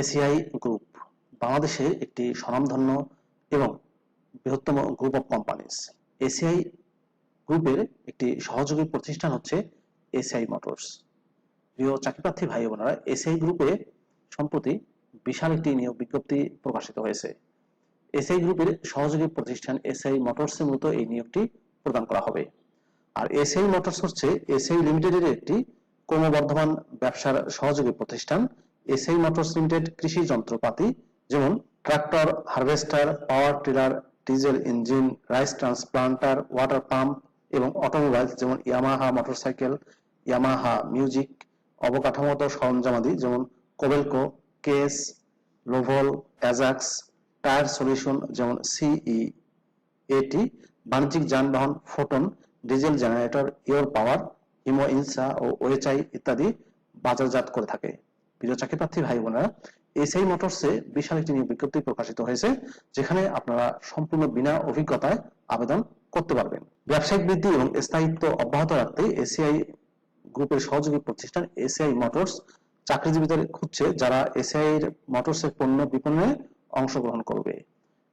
ACI group, বাংলাদেশে একটি স্বনামধন্য এবং বৃহত্তম গ্রুপ অফ কোম্পানিজ এসিআই গ্রুপের একটি সহযোগী প্রতিষ্ঠান হচ্ছে এসিআই মোটরস। প্রিয় চাকরিপ্রার্থী ভাই বোনেরা, এসিআই গ্রুপে সম্প্রতি বিশাল একটি নিয়োগ বিজ্ঞপ্তি প্রকাশিত হয়েছে। এসআই গ্রুপের সহযোগী প্রতিষ্ঠান এসআই মোটরসের মতো এই নিয়োগটি প্রদান করা হবে। আর এসআই মোটরস হচ্ছে এসআই লিমিটেডের একটি ক্রমবর্ধমান ব্যবসার সহযোগী প্রতিষ্ঠান। এসআই মোটরস লিমিটেড কৃষি যন্ত্রপাতি, যেমন tractor, harvester, power tiller, diesel engine, rice transplanter, water pump এবং অটোমোবাইল যেমন ইয়ামাহা মোটরসাইকেল, ইয়ামাহা মিউজিক অবকাঠামোগত সরঞ্জামাদি যেমন Kobelco Case Lovol, Ajax, tyre solution, যেমন সিই এটি বাণিজ্যিক যানবাহন, Foton, diesel generator, your power Himoinsa ও ওএচআই ইত্যাদি বাজারজাত করে থাকে। প্রিয় চাকরিপ্রার্থী ভাই বোনেরা এসআই মোটরসে বিশাল একটি বিজ্ঞপ্তি প্রকাশিত হয়েছে, যেখানে আপনারা সম্পূর্ণ বিনা অভিজ্ঞতায় আবেদন করতে পারবেন। ব্যবসায়িক বৃদ্ধি এবং স্থায়িত্ব অব্যাহত রাখতে এসিআই গ্রুপের সহযোগী প্রতিষ্ঠান এসিআই মোটরস চাকরিজীবীদের খুঁজছে, যারা এসিআই মোটরস এর পণ্য বিপণনে অংশগ্রহণ করবে।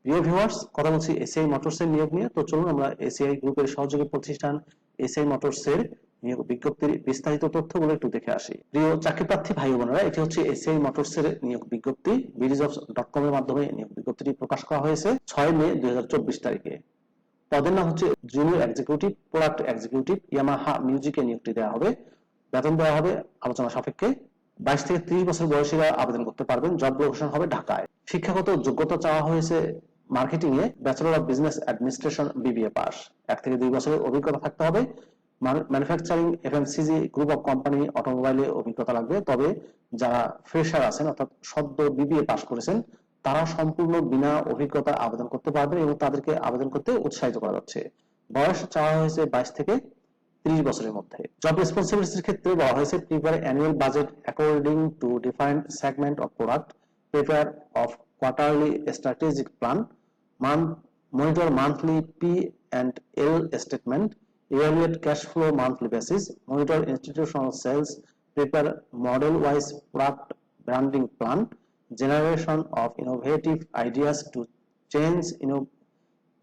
প্রিয় ভিউয়ার্স, কথা বলছি এসিআই মোটরস এর নিয়োগ নিয়ে। তো চলুন আমরা এসিআই গ্রুপের সহযোগী প্রতিষ্ঠান এসিআই মোটরস এর নিয়োগ বিজ্ঞপ্তির বিস্তারিত তথ্যগুলো একটু দেখে আসি। প্রিয় চাকরিপ্রার্থী ভাই বোনেরা এটি হচ্ছে এসিআই মোটরস এর নিয়োগ বিজ্ঞপ্তি। বিডিজবস ডট কম এর মাধ্যমে নিয়োগ বিজ্ঞপ্তিটি প্রকাশ করা হয়েছে ছয় মে দুই তারিখে। পদের নাম হচ্ছে junior executive product executive Yamaha মিউজিকে নিয়োগটি দেওয়া হবে। বেতন দেওয়া হবে আলোচনা সাপেক্ষে। বাইশ থেকে ত্রিশ বছর বয়সীরা আবেদন করতে পারবেন। জব লোকেশন হবে ঢাকায়। শিক্ষাগত যোগ্যতা চাওয়া হয়েছে marketing A bachelor of business administration BBA pass. এক থেকে দুই বছরের অভিজ্ঞতা থাকতে হবে। Manufacturing FMCG group of company অটোমোবাইলে অভিজ্ঞতা লাগবে। তবে যারা ফ্রেশার আছেন অর্থাৎ সদ্য বিবিএ পাস করেছেন তারা সম্পূর্ণ বিনা অভিজ্ঞতা আবেদন করতে পারবেন এবং তাদেরকে আবেদন করতে উৎসাহিত করা যাচ্ছে। বয়স চাওয়া হয়েছে বাইশ থেকে ত্রিশ বছরের মধ্যে। জব রেসপন্সিবিলিটির ক্ষেত্রে বলা হয়েছে prepare annual budget according to defined segment of product prepare of quarterly strategic plan month monitor monthly P and L statement, evaluate cash flow monthly basis, monitor institutional sales, prepare model-wise product branding plan, generation of innovative ideas to change, inno-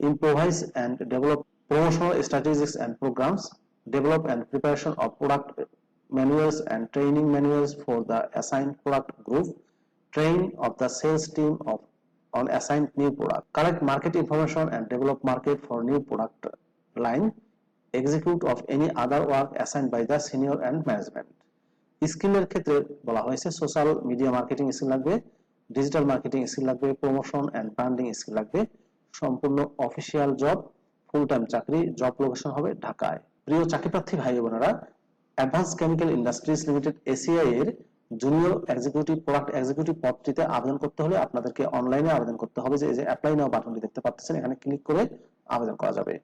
improvise and develop promotional strategies and programs, develop and preparation of product manuals and training manuals for the assigned product group, train of the sales team of on assigned new product, collect market information and develop market for new product line, execute of any other work assigned by the senior and management. স্কিলের ক্ষেত্রে বলা হয়েছে social media marketing skill লাগবে digital marketing skill লাগবে promotion and branding skill লাগবে। সম্পূর্ণ official job full time চাকরি job location হবে ঢাকায়। প্রিয় চাকরিপ্রার্থী ভাই বোনেরা advance chemical industries limited ACI এর জুনিয়র এক্সিকিউটিভ প্রোডাক্ট এক্সিকিউটিভ পদটিতে আবেদন করতে হলে আপনাদেরকে অনলাইনে আবেদন করতে হবে যে অ্যাপ্লাই নাও বাটনটি দেখতে পাচ্ছেন, এখানে ক্লিক করে আবেদন করা যাবে।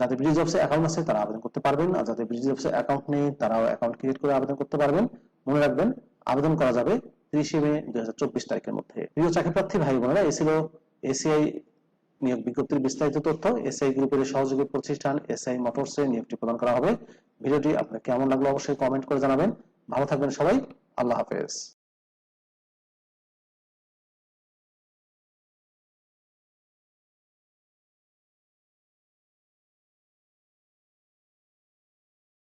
যাদের ব্রিজ অফিসে অ্যাকাউন্ট আছে, তারা আবেদন করতে পারবেন। আর যাদের ব্রিজ অফিসে অ্যাকাউন্ট নেই, তারাও অ্যাকাউন্ট ক্রিয়েট করে আবেদন করতে পারবেন। মনে রাখবেন, আবেদন করা যাবে ত্রিশে মে দুই তারিখের মধ্যে। প্রিয় চাকরিপ্রার্থী ভাই বোনেরা, এই ছিল এসিআই নিয়োগ বিজ্ঞপ্তির বিস্তারিত তথ্য। এসআই গ্রুপের সহযোগী প্রতিষ্ঠান এসআই মোটরসে নিয়োগটি প্রদান করা হবে। ভিডিওটি আপনার কেমন লাগল অবশ্যই কমেন্ট করে জানাবেন। ভালো থাকবেন সবাই। আল্লাহ হাফেজ।